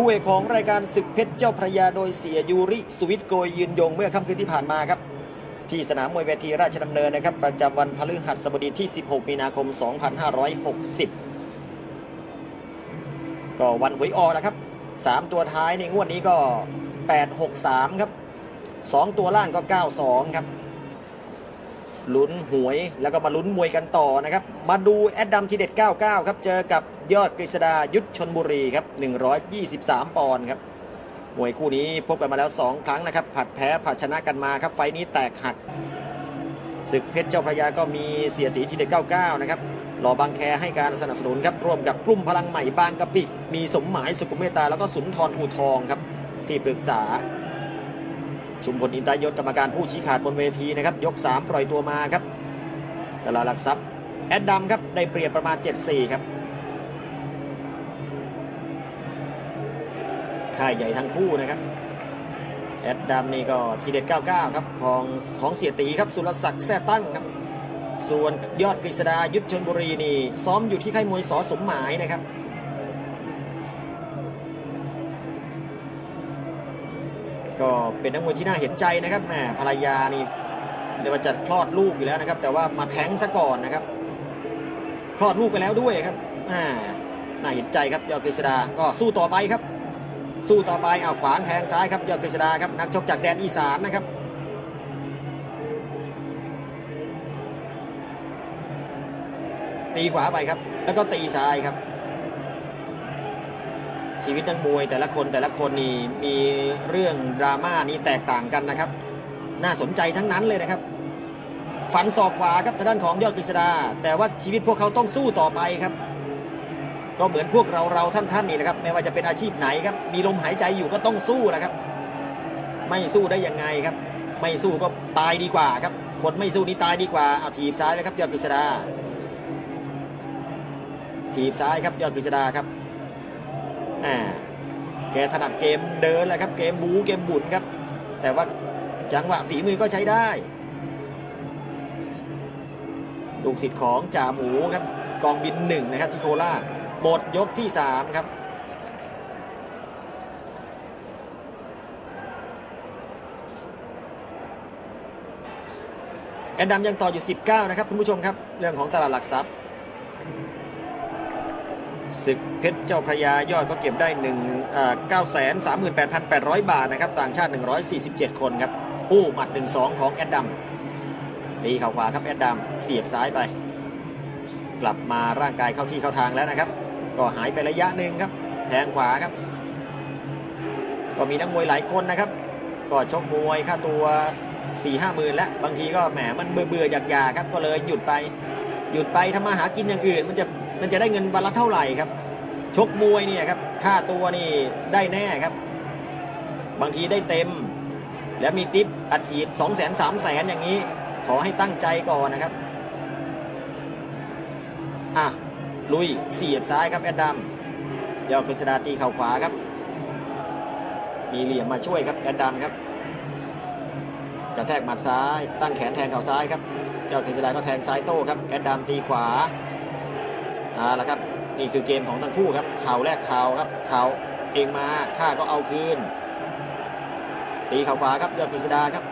คู่เอกของรายการศึกเพชรเจ้าพระยาโดยเสียยูริสวิตโกยยืนยงเมื่อค่ำคืนที่ผ่านมาครับที่สนามมวยเวทีราชดำเนินนะครับประจำวันพฤหัสบดีที่ 16 มีนาคม 2560 ก็วันหวยออกแล้วครับ 3 ตัวท้ายในงวดนี้ก็ 863 ครับ 2 ตัวล่างก็ 92 ครับ ลุ้นหวย แล้วก็มาลุ้นมวยกันต่อนะครับ มาดูแอดดัมทีเด็ด 99 ครับ เจอกับยอดกฤษดายุทธชนบุรีครับ 123 ปอนด์ครับมวยคู่นี้พบกันมาแล้ว 2 ครั้งนะครับ ผัดแพ้ผัดชนะกันมาครับ ไฟล์นี้แตกหักศึกเพชรเจ้าพระยาก็มีเสียตีทีเด็ด 99 นะครับหล่อบางแคให้การสนับสนุนครับ ร่วมกับกลุ่มพลังใหม่บางกะปิ มีสมหมายสุขุมเมตตาแล้วก็สุนทรอูทองครับ ที่ปรึกษา ชุมพลอินตายศกรรมการผู้ชี้ขาดบนเวทีนะครับ ยก 3 ปล่อยตัวมาครับตลาดหลักทรัพย์แอดดัมครับ ได้เปรียบประมาณ 7-4 ครับค่ายใหญ่ทั้งคู่นะครับ แอดดัมนี่ก็ทีเด็ด 99 ครับ ของของเสียตีครับ สุรศักดิ์แซ่ตั้งครับ ส่วนยอดกฤษดายุทธชนบุรีนี่ ซ้อมอยู่ที่ค่ายมวยสอสมหมายนะครับ ก็เป็นนักมวยที่น่าเห็นใจนะครับแหมภรรยานี่เดี๋ยวว่าจะคลอดลูกอยู่แล้วนะครับ แต่ว่ามาแท้งซะก่อนนะครับคลอดลูกไปแล้วด้วยครับอ่าน่าเห็นใจครับยอดกฤษดาก็สู้ต่อไปครับ สู้ต่อไปเอาขวางแทงซ้ายครับยอดกฤษดาครับนักชกจากแดนอีสานนะครับตีขวาไปครับ แล้วก็ตีซ้ายครับ ชีวิตนักมวยแต่ละคนแต่ละคนนี่มีเรื่องดราม่านี้แตกต่างกันนะครับ น่าสนใจทั้งนั้นเลยนะครับ ฝันศอกขวาครับทางด้านของยอดกฤษดา แต่ว่าชีวิตพวกเขาต้องสู้ต่อไปครับ ก็เหมือนพวกเราเราท่านท่านนี่แหละครับ ไม่ว่าจะเป็นอาชีพไหนครับ มีลมหายใจอยู่ก็ต้องสู้นะครับ ไม่สู้ได้ยังไงครับ ไม่สู้ก็ตายดีกว่าครับ คนไม่สู้นี่ตายดีกว่าเอาถีบซ้ายไปครับยอดกฤษดาถีบซ้ายครับยอดกฤษดาครับ อ่าแกถนัดเกมเดินแหละครับเกมบูเกมบุญครับ แต่ว่าจังหวะฝีมือก็ใช้ได้ลูกศิษย์ของจ่าหมูครับกองบินหนึ่งนะครับที่โคราชหมดยกที่3ครับแอนดัมยังต่ออยู่ 19 นะครับ คุณผู้ชมครับ เรื่องของตลาดหลักทรัพย์ ศึกเพชรเจ้าพระยายอดก็เก็บได้1 9 3 8 8 0 0 บาทนะครับต่างชาติ 147 คนครับอู้หมัด 1-2 ของแอดดัมตีเข่าขวาครับแอดดัมเสียบซ้ายไป กลับมาร่างกายเข้าที่เข้าทางแล้วนะครับ ก็หายไประยะหนึ่งครับ แทงขวาครับ ก็มีนักมวยหลายคนนะครับ ก็ชกมวยค่าตัว4ี่ห้าหมื่นแล้วบางทีก็แหมมันเบื่อเบื่ออยากๆครับก็เลยหยุดไป หยุดไปทำมาหากินอย่างอื่น มันจะ มันจะได้เงินวันละเท่าไหร่ครับ ชกมวยเนี่ยครับค่าตัวนี่ได้แน่ครับ บางทีได้เต็ม แล้วมีติปอัดฉีด2 0 0 0 0 0 3 0 0 0 0อย่างนี้ ขอให้ตั้งใจก่อนนะครับอะลุยเสียบซ้ายครับแอดดัมยอดกฤษดาตีเข่าขวาครับ มีเหลี่ยมมาช่วยครับแอดดัมครับกระแทกหมัดซ้าย ตั้งแขนแทงเข่าซ้ายครับยอดกฤษดาก็แทงซ้ายโต้ครับแอดดัมตีขวา อ่าล้วครับนี่คือเกมของทั้งคู่ครับข่าวแรกข่าวครับข่าวเองมาข้าก็เอาคืน ตีข่าวขวาครับยอดกฤษดาครับ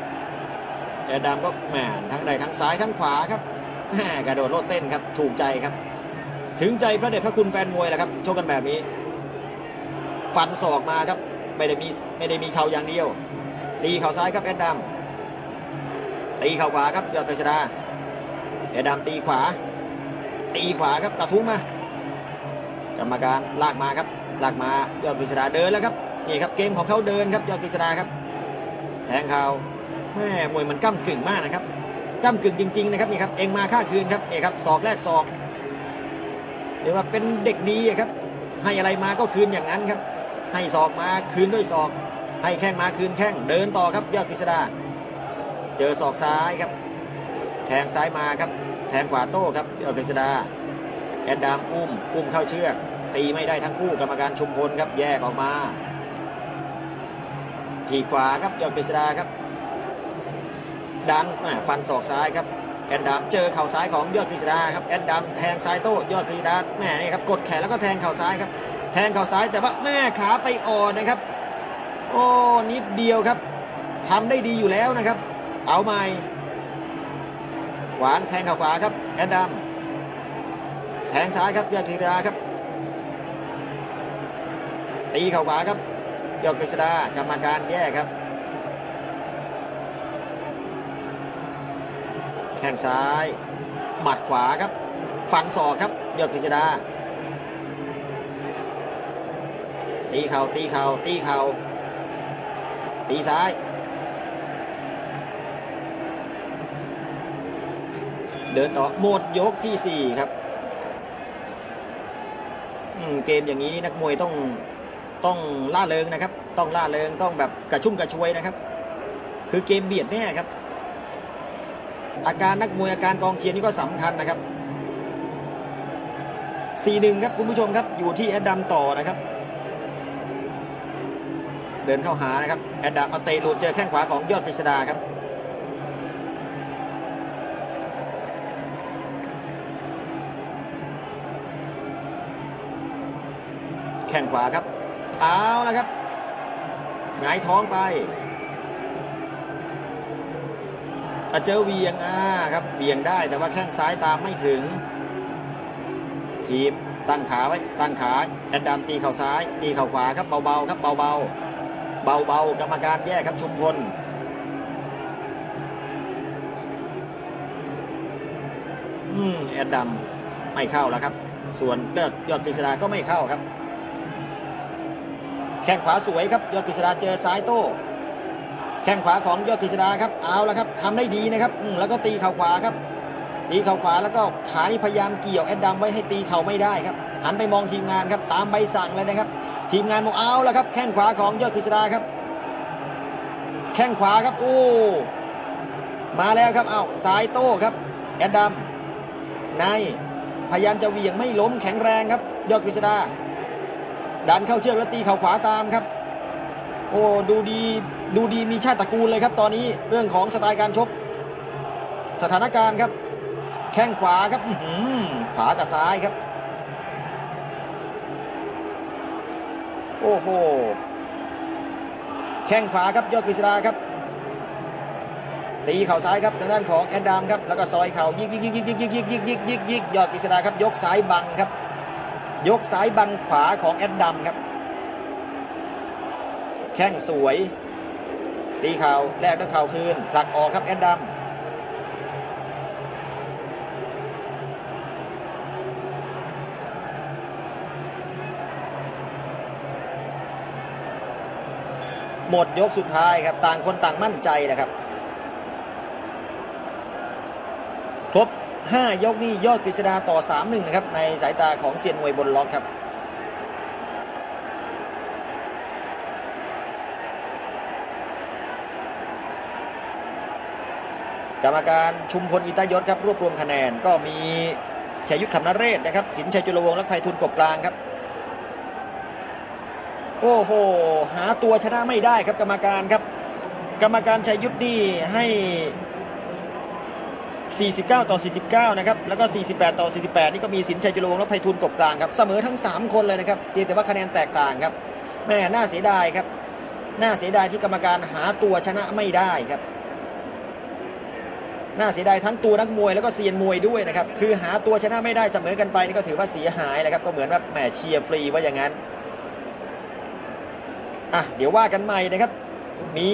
แอดดัมก็แหมทั้งใดทั้งซ้ายทั้งขวาครับแหมกระโดดโลดเต้นครับถูกใจครับ ถึงใจพระเดชพระคุณแฟนมวยแหละครับโชกกันแบบนี้ฟันศอกมาครับไม่ได้มีไม่ได้มีเข่าอย่างเดียว ตีเข่าซ้ายครับแอดดัมตีเข่าขวาครับยอดกฤษดาแอดดัมตีขวา ตีขวาครับกระทุ้งมากรรมการลากมาครับลากมายอดกฤษดาเดินแล้วครับนี่ครับเกมของเขาเดินครับยอดกฤษดาครับ แทงเขาแม่มวยมันก้ากึ่งมากนะครับก้ากึ่งจริง ๆ นะครับนี่ครับเองมาค่าคืนครับนี่ครับศอกแรกศอกเรียกว่าเป็นเด็กดีครับ ให้อะไรมาก็คืนอย่างนั้นครับ ให้ศอกมาคืนด้วยศอก ให้แข้งมาคืนแข้งเดินต่อครับยอดกฤษดา เจอศอกซ้ายครับ แทงซ้ายมาครับ งขวาโต้ครับยอดกษดาแอดดามอุ้มอุ้มเข้าเชือก ตีไม่ได้ทั้งคู่กรรมการชุมพลครับแยกออกมาทีบขวาครับยอดกฤษดาครับ ดันอ่ฟันศอกซ้ายครับแอดดามเจอเข่าซ้ายของยอดกฤษดาครับแอดดามแทงซ้ายโต้ยอดกฤษดาแหมนี่ครับกดแขนแล้วก็แทงเข่าซ้ายครับ แทงเข่าซ้ายแต่ว่าแม่ขาไปอ่อนนะครับ โอ้นิดเดียวครับทำได้ดีอยู่แล้วนะครับ เอาใหม่ หวางแทงเข่าขวาครับแอดดัมแทงซ้ายครับยอดกฤษดาครับตีเข่าขวาครับยอดกฤษดากรรมการแย่ครับแข้งซ้ายหมัดขวาครับฟันศอกครับยอดกฤษดาตีเข่าตีเข่าตีเข่าตีซ้าย เดินต่อหมดยกที่ 4 ครับเกมอย่างนี้นี่นักมวยต้องต้องล่าเริงนะครับ ต้องล่าเริงต้องแบบกระชุ่มกระชวยนะครับ คือเกมเบียดแน่ครับ อาการนักมวยอาการกองเชียร์นี่ก็สำคัญนะครับ4-1ครับคุณผู้ชมครับอยู่ที่แอดดัมต่อนะครับ เดินเข้าหานะครับแอดดัมเอาเตะหลุดเจอแข้งขวาของยอดกฤษดาครับ ข้งขวาครับ เอาล้วครับหงายท้องไปเจอเวียงอ่าครับเวียงได้แต่ว่าแข้งซ้ายตามไม่ถึง ทีบตั้งขาไว้ตั้งขาแอดดัมตีเข่าซ้าย ตีเข่าขวาครับเบาๆครับเบาๆเบาๆกรรมการแยกครับชุมพลอืมแอดดัมไม่เข้าแล้วครับ ส่วนเลือกยอดกฤษดาก็ไม่เข้าครับ แข้งขวาสวยครับยอดกฤษดาเจอซ้ายโต้แข้งขวาของยอดกฤษดาครับเอาแล้วครับทำได้ดีนะครับอืแล้วก็ตีเข่าขวาครับ ตีเข่าขวาแล้วก็ขานี่พยายามเกี่ยวแอดดัมไว้ให้ตีเข่าไม่ได้ครับหันไปมองทีมงานครับตามใบสั่งเลยนะครับ ทีมงานบอกเอาแล้วครับแข้งขวาของยอดกฤษดาครับ แข้งขวาครับโอ้มาแล้วครับเอาซ้ายโต้ครับแอดดัมในพยายามจะเหวี่ยงไม่ล้มแข็งแรงครับ ยอดกฤษดา ดันเข้าเชือกแล้วตีเข่าขวาตามครับ โอ้ดูดีดูดีมีชาติตระกูลเลยครับ ตอนนี้เรื่องของสไตล์การชก สถานการณ์ครับ แข้งขวาครับอื้อหือขวากับซ้ายครับ โอ้โหแข้งขวาครับยอดกฤษดาครับ ตีเข่าซ้ายครับทางด้านของแอดดามครับแล้วก็ซอยเข่ายิกยิกยิกยิกยิกยิกยิกยิกยิกยิกยิกยอดกฤษดาครับยกซ้ายบังครับ ยกซ้ายบังขวาของแอดดัมครับ แข้งสวย ตีเข่าแลกด้วยเข่าคืนผลักออกครับแอดดัมหมดยกสุดท้ายครับ ต่างคนต่างมั่นใจนะครับ ครบ 5 ยกนี่ยอดกฤษดาต่อ 3-1 นะครับ ในสายตาของเซียนมวยบนล็อกครับกรรมการชุมพลอิตายศครับรวบรวมคะแนนก็มีชัยยุทธคำนเรศนะครับ สินชัยจุลวงศ์และไพฑุลกบกลางครับ โอ้โห หาตัวชนะไม่ได้ครับกรรมการครับ กรรมการชัยยุทธนี่ให้ 49 ต่อ 49 นะครับ แล้วก็ 48 ต่อ 48 นี่ก็มีสินชัยจุลวงศ์และไพฑุลกบกลางครับ เสมอทั้ง 3 คนเลยนะครับ เพียงแต่ว่าคะแนนแตกต่างครับ แม่น่าเสียดายครับ น่าเสียดายที่กรรมการหาตัวชนะไม่ได้ครับ น่าเสียดายทั้งตัวนักมวยแล้วก็เซียนมวยด้วยนะครับ คือหาตัวชนะไม่ได้เสมอกันไปนี่ก็ถือว่าเสียหายนะครับ ก็เหมือนว่าแหมเชียร์ฟรีว่าอย่างนั้น อะ เดี๋ยวว่ากันใหม่นะครับ มี